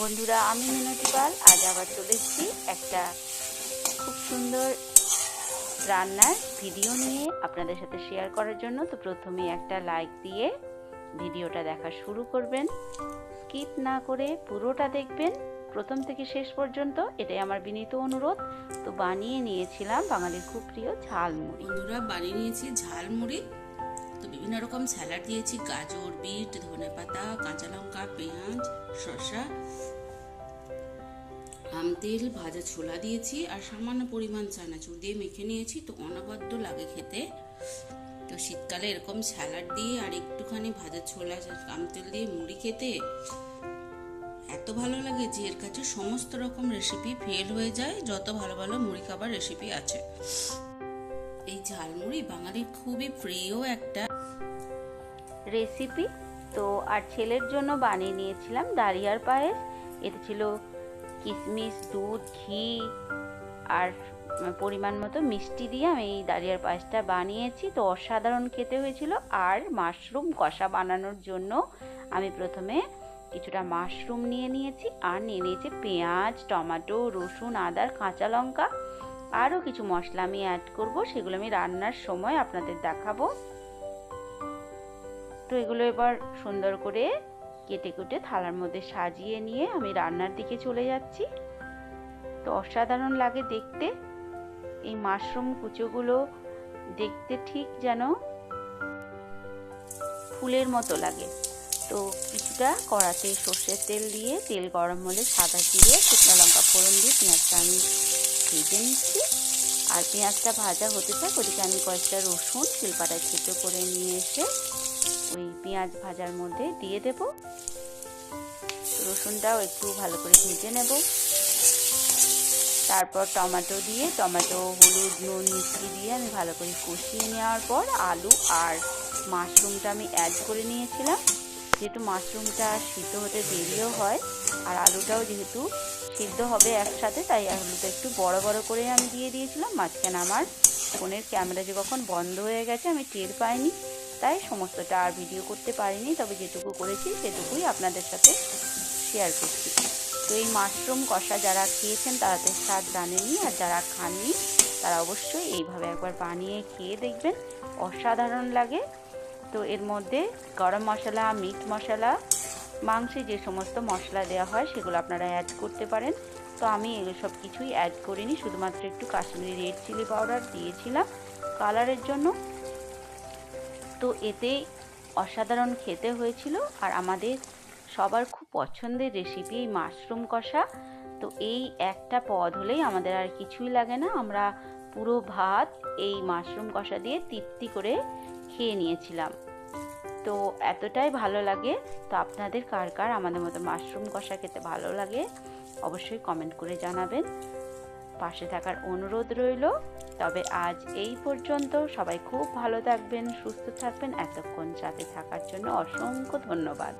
বন্ধুরা, আমি মিনতি পাল। আজ আবার চলে এসেছি একটা খুব সুন্দর রান্নার ভিডিও নিয়ে আপনাদের সাথে শেয়ার করার জন্য। তো প্রথমে একটা লাইক দিয়ে ভিডিওটা দেখা শুরু করবেন। স্কিপ না করে পুরোটা দেখবেন। প্রথম থেকে শেষ পর্যন্ত এটাই আমার বিনীত অনুরোধ। তো বানিয়ে নিয়েছিলাম বাঙালির খুব প্রিয় ঝালমুড়ি। বন্ধুরা, বানিয়ে নিয়েছি ঝালমুড়ি। তো বিভিন্ন রকম স্যালাড দিয়েছি, গাজর, বিট, ধনে পাতা, কাঁচা লঙ্কা, পেঁয়াজ, শসা, আম, তেল, ভাজা ছোলা দিয়েছি আর সামান্য পরিমাণ চানাচুর দিয়ে মেখে নিয়েছি, তো অনবদ্য লাগে খেতে। তো শীতকালে এরকম স্যালাড দিয়ে আর একটুখানি ভাজা ছোলা আম তেল দিয়ে মুড়ি খেতে এত ভালো লাগে যে এর কাছে সমস্ত রকম রেসিপি ফেল হয়ে যায়, যত ভালো ভালো মুড়ি খাবার রেসিপি আছে। এই ঝালমুড়ি বাঙালির খুবই প্রিয় একটা রেসিপি। তো আর ছেলের জন্য বানিয়ে নিয়েছিলাম ডালিয়ার পায়েস। এতে ছিল কিশমিশ, দুধ, ঘি আর পরিমাণ মতো মিষ্টি দিয়ে আমি এই ডালিয়ার পায়েসটা বানিয়েছি। তো অসাধারণ খেতে হয়েছিল। আর মাশরুম কষা বানানোর জন্য আমি প্রথমে কিছুটা মাশরুম নিয়ে নিয়েছি। আর নিয়ে নিয়েছি পেঁয়াজ, টমেটো, রসুন আদার কাঁচা লঙ্কা। আরও কিছু মশলা আমি অ্যাড করব, সেগুলো আমি রান্নার সময় আপনাদের দেখাবো। তো এগুলো এবার সুন্দর করে কেটে কুটে থালার মধ্যে সাজিয়ে নিয়ে আমি রান্নার দিকে চলে যাচ্ছি। তো অসাধারণ লাগে দেখতে। এই মাশরুম কুচোগুলো দেখতে ঠিক যেন ফুলের মতো লাগে। তো কিছুটা কড়াতে সর্ষের তেল দিয়ে, তেল গরম হলে সাদা জিরে, শুকনো লঙ্কা ফোড়ন দিয়ে পেঁয়াজটা আমি ভেজে নিচ্ছি। আর পেঁয়াজটা ভাজা হতে থাক, ওদিকে আমি কয়েকটা রসুন শিলপাটায় ছেটো করে নিয়ে এসে ওই পেঁয়াজ ভাজার মধ্যে দিয়ে দেব। রসুনটাও একটু ভালো করে ভেজে নেব। তারপর টমেটো দিয়ে, টমেটো, হলুদ, নুন, মিষ্টি দিয়ে আমি ভালো করে কষিয়ে নেওয়ার পর আলু আর মাশরুমটা আমি অ্যাড করে নিয়েছিলাম। যেহেতু মাশরুমটা সিদ্ধ হতে দেরিও হয়, আর আলুটাও যেহেতু সিদ্ধ হবে একসাথে, তাই আলুটা একটু বড় বড় করে আমি দিয়ে দিয়েছিলাম। মাঝখানে আমার ফোনের ক্যামেরা যে কখন বন্ধ হয়ে গেছে, আমি টের পাইনি। তাই সমস্তটা আর ভিডিও করতে পারিনি, তবে যেটুকু করেছি সেটুকুই আপনাদের সাথে শেয়ার করছি। তো এই মাশরুম কষা যারা খেয়েছেন, তারা তো স্বাদ জানেনি আর যারা খাননি, তারা অবশ্যই এইভাবে একবার বানিয়ে খেয়ে দেখবেন। অসাধারণ লাগে। তো এর মধ্যে গরম মশলা মিট মশলা মাংসে যে সমস্ত মশলা দেওয়া হয়, সেগুলো আপনারা অ্যাড করতে পারেন। তো আমি সব কিছুই অ্যাড করিনি, শুধুমাত্র একটু কাশ্মীরি রেড চিলি পাউডার দিয়েছিলাম কালারের জন্য। তো এতে অসাধারণ খেতে হয়েছিল আর আমাদের সবার খুব পছন্দের রেসিপি এই মাশরুম কষা। তো এই একটা পদ হলেই আমাদের আর কিছুই লাগে না। আমরা পুরো ভাত এই মাশরুম কষা দিয়ে তৃপ্তি করে খেয়ে নিয়েছিলাম। তো এতটাই ভালো লাগে। তো আপনাদের কার কার আমাদের মতো মাশরুম কষা খেতে ভালো লাগে, অবশ্যই কমেন্ট করে জানাবেন। পাশে থাকার অনুরোধ রইল। তবে আজ এই পর্যন্ত সবাই খুব ভালো থাকবেন, সুস্থ থাকবেন। এতক্ষণ সাথে থাকার জন্য অসংখ্য ধন্যবাদ।